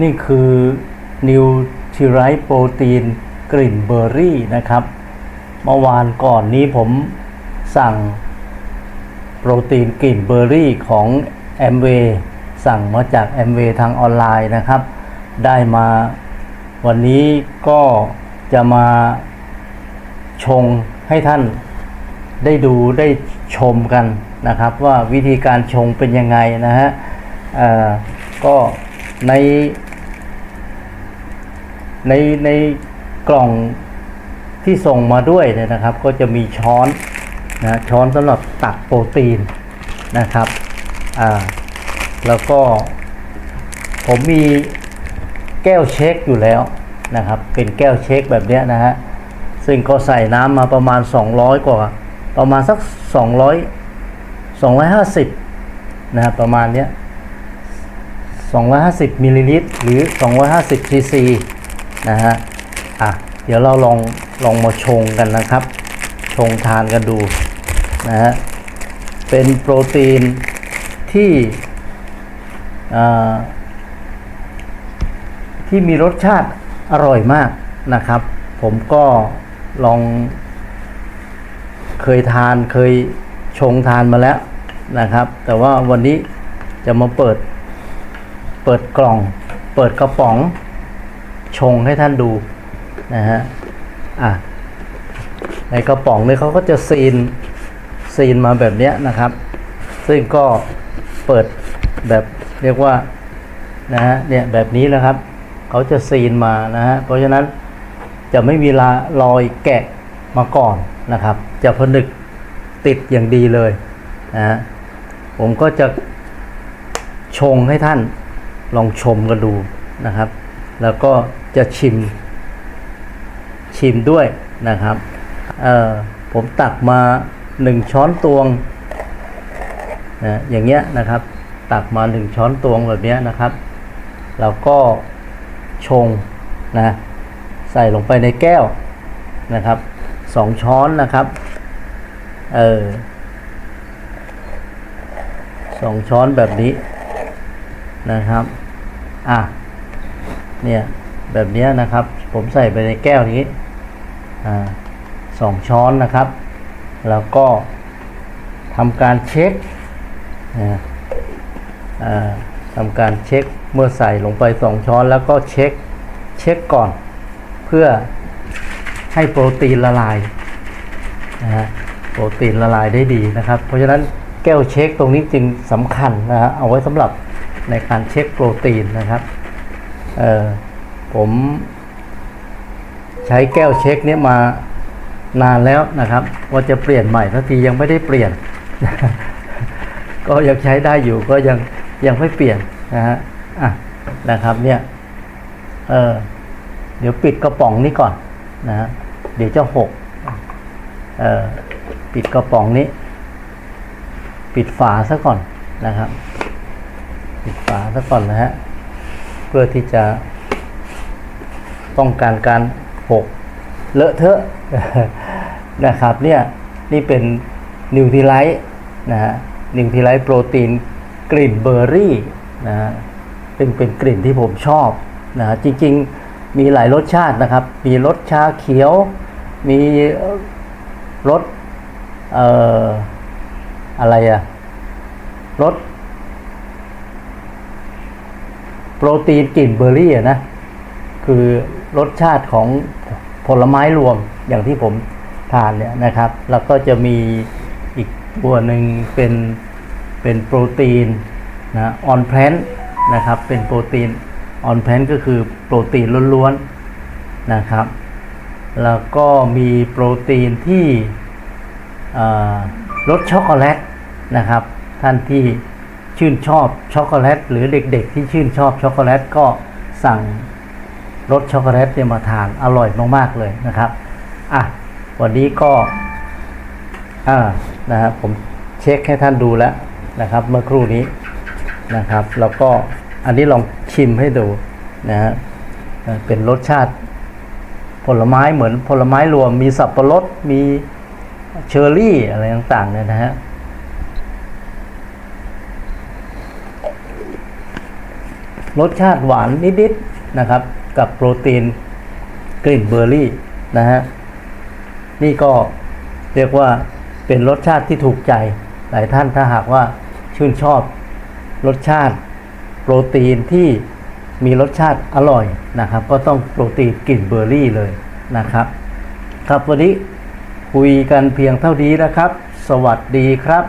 นี่คือนิวท r ไรโปรตีนกลิ่นเบอร์รี่นะครับ เมื่อวานก่อนนี้ผมสั่งโปรตีนกลิ่นเบอร์รี่ของ m w สั่งมาจาก m w ทางออนไลน์นะครับ ได้มาวันนี้ก็จะมาชงให้ท่านได้ดูได้ชมกันนะครับ ว่าวิธีการชงเป็นยังไงนะฮะก็ใน ในในกล่องที่ส่งมาด้วยเนี่ยนะครับ ก็จะมีช้อนนะช้อนสำหรับตักโปรตีนนะครับอ่าแล้วก็ผมมีแก้วเช็คอยู่แล้วนะครับ เป็นแก้วเช็คแบบเนี้ยนะฮะซึ่งก็ใส่น้ำมาประมาณ 200 กว่า ประมาณสัก 200 250นะครับประมาณเนี้ย250มิลลิลิตรหรือ 250ซีซี นะฮะอะเดี๋ยวเราลองลองมาชงกันนะครับ ชงทานกันดูนะฮะเป็นโปรตีนที่ที่มีรสชาติอร่อยมากนะครับ ผมก็ลองเคยทานเคยชงทานมาแล้วนะครับ แต่ว่าวันนี้จะมาเปิดเปิดกล่อง เปิดกระป๋อง ชงให้ท่านดูนะฮะอะในกระป๋องเนี่ยเขาก็จะซีนซีนมาแบบเนี้ยนะครับ ซึ่งก็เปิดแบบเรียกว่านะฮะเนี่ยแบบนี้นะครับเขาจะซีนมานะฮะเพราะฉะนั้นจะไม่มีลารอยแกะมาก่อนนะครับ จะผนึกติดอย่างดีเลยนะฮะผมก็จะชงให้ท่านลองชมกันดูนะครับ แล้วก็ จะชิม ชิมด้วยนะครับ เออผมตักมาหนึ่งช้อนตวงนะอย่างเงี้ยนะครับ ตักมาหนึ่งช้อนตวงแบบเนี้ยนะครับ แล้วก็ชงนะใส่ลงไปในแก้วนะครับสองช้อนนะครับ เออสองช้อนแบบนี้นะครับ อะ เนี่ย แบบนี้นะครับ ผมใส่ไปในแก้วนี้สองช้อนนะครับ แล้วก็ทำการเช็คทำการเช็คเมื่อใส่ลงไปสองช้อนแล้วก็เช็คเช็คก่อน เพื่อให้โปรตีนละลายนะฮะโปรตีนละลายได้ดีนะครับ เพราะฉะนั้นแก้วเช็คตรงนี้จึงสำคัญนะฮะเอาไว้สำหรับในการเช็คโปรตีนนะครับเอ่อ ผมใช้แก้วเช็คเนี้ยมานานแล้วนะครับ ว่าจะเปลี่ยนใหม่ทันทียังไม่ได้เปลี่ยน ก็ยังใช้ได้อยู่ก็ยังยังไม่เปลี่ยนนะฮะอะนะครับเนี่ยเออเดี๋ยวปิดกระป๋องนี้ก่อนนะฮะเดี๋ยวจะหกเออปิดกระป๋องนี้ ปิดฝาซะก่อนนะครับ ปิดฝาซะก่อนนะฮะเพื่อที่จะ ป้องกันการหกเลอะเทอะนะครับเนี่ยนี่เป็นนิวท r ไลท์นะฮะนิวท r ไลท์โปรตีนกลิ่นเบอร์รี่นะฮะเป็นเป็นกลิ่นที่ผมชอบนะฮะจริงๆมีหลายรสชาตินะครับ มีรสชาเขียว มีรสเอ่ออะไรอะรสโปรตีนกลิ่นเบอร์รี่อะนะ คือ รสชาติของผลไม้รวมอย่างที่ผมทานเนี่ยนะครับ แล้วก็จะมีอีกตัวหนึ่งเป็นเป็นโปรตีนนะออนแพลนนะครับเป็นโปรตีนออนแพลนก็คือโปรตีนล้วนๆนะครับ แล้วก็มีโปรตีนที่รสช็อกโกแลตนะครับ ท่านที่ชื่นชอบช็อกโกแลตหรือเด็กๆ ที่ชื่นชอบช็อกโกแลตก็สั่ง รสช็อกโกแลตเนี่ยมาทานอร่อยมากๆเลยนะครับอะวันนี้ก็อ่านะครับผมเช็คให้ท่านดูแล้วนะครับ เมื่อครู่นี้นะครับ แล้วก็อันนี้ลองชิมให้ดูนะฮะเป็นรสชาติผลไม้เหมือนผลไม้รวมมีสับปะรดมีเชอร์รี่อะไรต่างๆเนี่ยนะฮะรสชาติหวานนิดๆนะครับ กับโปรตีนกลิ่นเบอร์รี่นะฮะนี่ก็เรียกว่าเป็นรสชาติที่ถูกใจ หลายท่านถ้าหากว่าชื่นชอบรสชาติโปรตีนที่มีรสชาติอร่อยนะครับ ก็ต้องโปรตีนกลิ่นเบอร์รี่เลยนะครับ ครับวันนี้คุยกันเพียงเท่านี้นะครับ สวัสดีครับ